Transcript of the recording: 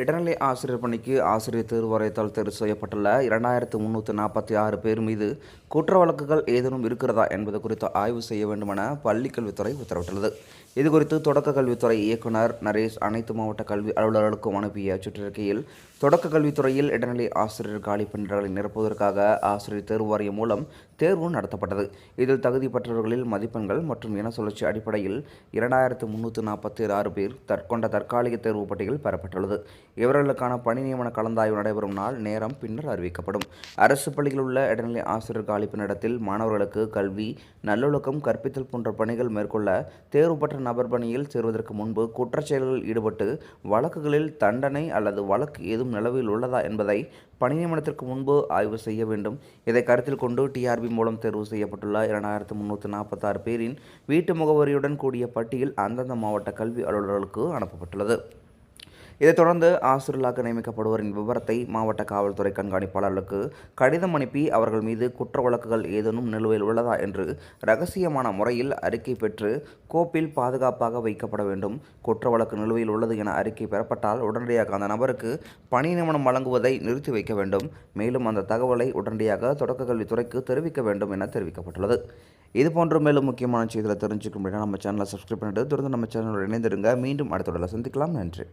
இடைநிலை ஆசிரியர் பணிக்கு ஆசிரியர் தேர்வாரியத்தால் தேர்வு செய்யப்பட்டுள்ள இரண்டாயிரத்து முந்நூற்றி நாற்பத்தி ஆறு பேர் மீது குற்ற வழக்குகள் ஏதேனும் இருக்கிறதா என்பது குறித்து ஆய்வு செய்ய வேண்டுமென பள்ளிக்கல்வித்துறை உத்தரவிட்டுள்ளது. இதுகுறித்து தொடக்க கல்வித்துறை இயக்குனர் நரேஷ் அனைத்து மாவட்ட கல்வி அலுவலர்களுக்கும் அனுப்பிய சுற்றறிக்கையில் தொடக்க கல்வித்துறையில் இடைநிலை ஆசிரியர் காலி பணியிடங்களை நிரப்புவதற்காக ஆசிரியர் தேர்வு வாரியம் மூலம் தேர்வு நடத்தப்பட்டது. இதில் தகுதி பெற்றவர்களில் மதிப்பெண்கள் மற்றும் இன சுழற்சி அடிப்படையில் இரண்டாயிரத்து முன்னூற்று நாற்பத்தி ஆறு பேர் தற்கொண்ட தற்காலிக தேர்வு பட்டியல் பெறப்பட்டுள்ளது. இவர்களுக்கான பணி நியமன கலந்தாய்வு நடைபெறும் நாள் நேரம் பின்னர் அறிவிக்கப்படும். அரசு பள்ளியில் உள்ள இடைநிலை ஆசிரியர் காலிப்பு நடத்தில் மாணவர்களுக்கு கல்வி நல்லொழுக்கம் கற்பித்தல் போன்ற பணிகள் மேற்கொள்ள தேர்வு பெற்ற நபர் பணியில் சேர்வதற்கு முன்பு குற்றச் செயல்களில் ஈடுபட்டு வழக்குகளில் தண்டனை அல்லது வழக்கு ஏதும் நிலவில் உள்ளதா என்பதை பணி நியமனத்திற்கு முன்பு ஆய்வு செய்ய வேண்டும். இதை கருத்தில் கொண்டு டிஆர்பி மூலம் தேர்வு செய்யப்பட்டுள்ள இரண்டாயிரத்து முந்நூற்றி நாற்பத்தாறு பேரின் வீட்டு முகவரியுடன் கூடிய பட்டியல் அந்தந்த மாவட்ட கல்வி அலுவலர்களுக்கு அனுப்பப்பட்டுள்ளது. இதைத் தொடர்ந்து ஆசிரியர்களாக நியமிக்கப்படுவோரின் விவரத்தை மாவட்ட காவல்துறை கண்காணிப்பாளர்களுக்கு கடிதம் அனுப்பி அவர்கள் மீது குற்ற வழக்குகள் ஏதேனும் நிலுவையில் உள்ளதா என்று ரகசியமான முறையில் அறிக்கை பெற்று கோப்பில் பாதுகாப்பாக வைக்கப்பட வேண்டும். குற்ற வழக்கு நிலுவையில் உள்ளது என அறிக்கை பெறப்பட்டால் உடனடியாக அந்த நபருக்கு பணி நியமனம் வழங்குவதை நிறுத்தி வைக்க வேண்டும். மேலும் அந்த தகவலை உடனடியாக தொடக்க கல்வித்துறைக்கு தெரிவிக்க வேண்டும் என தெரிவிக்கப்பட்டுள்ளது. இது போன்ற மேலும் முக்கியமான செய்திகளை தெரிஞ்சுக்க முடியும் நம்ம சேனலை சப்ஸ்கிரைப் பண்ணிட்டு தொடர்ந்து நம்ம சேனலோட இணைந்திருங்க. மீண்டும் அடுத்த சந்திக்கலாம். நன்றி.